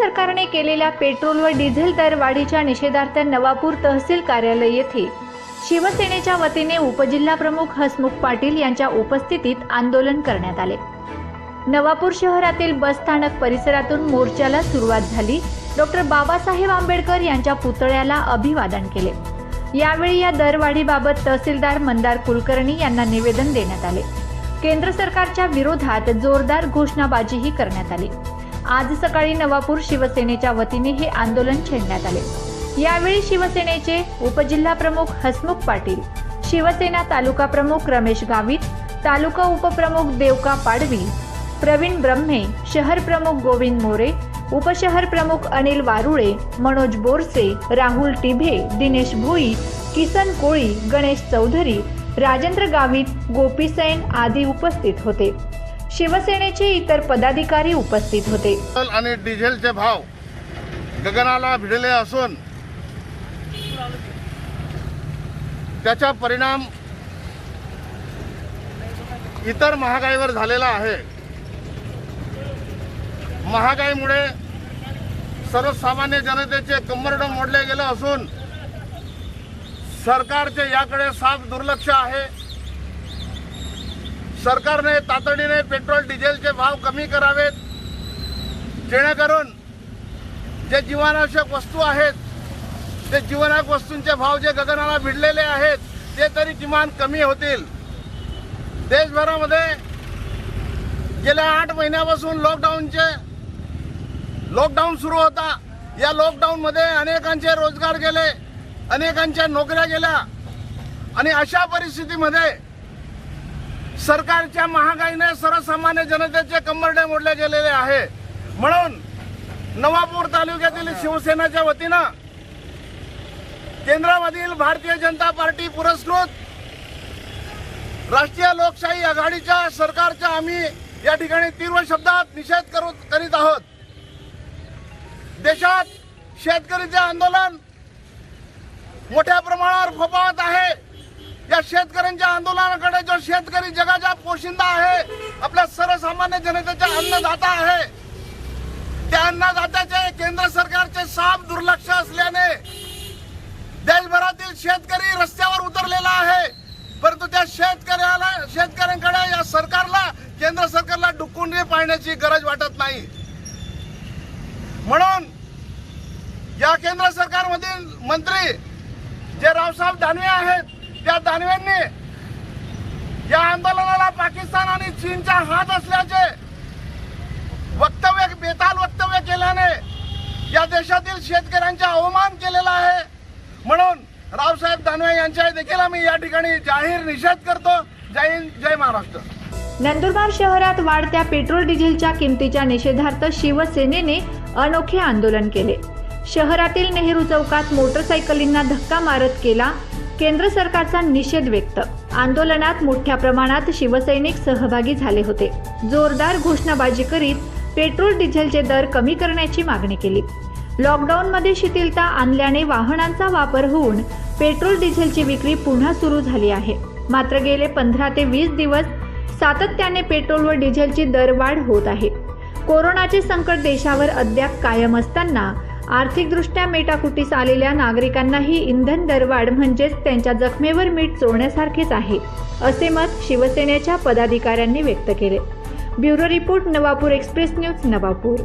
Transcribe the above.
सरकारने केलेल्या पेट्रोल व डिझेल दरवाढीच्या निषेधार्थ नवापूर तहसील कार्यालय येथे शिवसेनेच्या वतीने उपजिल्हाप्रमुख हसमुख पाटील यांच्या उपस्थितीत आंदोलन करण्यात आले. नवापूर शहरातील बस स्थानक परिसरातून मोर्चाला सुरुवात झाली. डॉक्टर बाबासाहेब आंबेडकर यांच्या पुतळ्याला अभिवादन केले. यावेळी या दरवाढीबाबत तहसीलदार मंदार कुलकर्णी यांना निवेदन देण्यात आले. केंद्र सरकारच्या विरोधात जोरदार घोषणाबाजीही करण्यात आली. आज सकाळी नवापूर शिवसेनेच्या वतीने हे आंदोलन छेडण्यात आले. यावेळी शिवसेनेचे उपजिल्हा प्रमुख हसमुख पाटील शिवसेना तालुका प्रमुख रमेश गावित तालुका उपप्रमुख देवका पाडवी प्रवीण ब्रह्मे शहर प्रमुख गोविंद मोरे उपशहर प्रमुख अनिल वारुळे मनोज बोरसे राहुल टिभे दिनेश भोई किसन कोळी गणेश चौधरी राजेंद्र गावित गोपीसेन आदी उपस्थित होते. शिवसेनेचे इतर पदाधिकारी उपस्थित होते. आणि डिझेलचे भाव गगनाला भिडले असून त्याचा परिणाम इतर महागाईवर झालेला आहे. महागाईमुळे सर्वसामान्य जनतेचे कंबरड मोडले गेलं असून सरकारचे याकडे साफ दुर्लक्ष आहे. सरकारने तातडीने पेट्रोल डिझेलचे भाव कमी करावेत. जेणेकरून जे जीवनावश्यक वस्तू आहेत ते जीवनावश्यक वस्तूंचे भाव जे गगनाला भिडलेले आहेत ते तरी किमान कमी होतील. देशभरामध्ये गेल्या आठ महिन्यापासून लॉकडाऊनचे लॉकडाऊन सुरू होता. या लॉकडाऊनमध्ये अनेकांचे रोजगार गेले अनेकांच्या नोकऱ्या गेल्या. आणि अशा परिस्थितीमध्ये सरकारच्या महागाईने सर्वसामान्य जनतेचे कंबरडे मोडले गेलेले आहे. म्हणून नवापूर तालुक्यातील शिवसेनेच्या वतीनं केंद्रामधील भारतीय जनता पार्टी पुरस्कृत राष्ट्रीय लोकशाही आघाडीच्या सरकारचा आम्ही या ठिकाणी तीव्र शब्दात निषेध करू करीत आहोत. देशात शेतकरीचे आंदोलन मोठ्या प्रमाणावर फोफावत आहे. या शेतकऱ्यांच्या आंदोलनाकडे शेतकरी जगाचा पोशिंदा आहे. आपल्या सर्वसामान्य जनतेचा अन्नदाता आहे. त्या अन्नदात्याचे केंद्र सरकारचे साफ दुर्लक्ष असल्याने देशभरातील शेतकरी रस्त्यावर उतरलेला आहे. परंतु त्या शेतकऱ्याला शेतकऱ्यांकडे या सरकारला केंद्र सरकारला डुकून पाहण्याची गरज वाटत नाही. म्हणून या केंद्र सरकारमधील मंत्री जे रावसाहेब दानवे आहेत त्या दानवेंनी या आंदोलनाला पाकिस्तान आणि चीनचा हात असल्याचे वक्तव्य बेताल वक्तव्य केल्याने या देशातील शेतकऱ्यांचा अवमान केलेला आहे. म्हणून रावसाहेब दानवे यांच्या देखील आम्ही या ठिकाणी जाहीर निषेध करतो. जय हिंद जय महाराष्ट्र. नंदुरबार शहरात वाढत्या पेट्रोल डिझेलच्या किमतीच्या निषेधार्थ शिवसेनेने अनोखे आंदोलन केले. शहरातील नेहरू चौकात मोटरसायकलींना धक्का मारत केला केंद्र सरकारचा निषेध व्यक्त. आंदोलनात मोठ्या प्रमाणात शिवसैनिक सहभागी झाले होते. जोरदार घोषणाबाजी करीत पेट्रोल डिझेलचे दर कमी करण्याची मागणी केली. लॉकडाऊनमध्ये शिथिलता आणल्याने वाहनांचा वापर होऊन पेट्रोल डिझेलची विक्री पुन्हा सुरू झाली आहे. मात्र गेले पंधरा ते वीस दिवस सातत्याने पेट्रोल व डिझेलची दरवाढ होत आहे. कोरोनाचे संकट देशावर अद्याप कायम असताना आर्थिकदृष्ट्या मेटाकुटीस आलेल्या नागरिकांनाही इंधन दरवाढ म्हणजेच त्यांच्या जखमेवर मीठ चोळण्यासारखेच आहे असे मत शिवसेनेच्या पदाधिकाऱ्यांनी व्यक्त केले. Bureau report Navapur express news Navapur.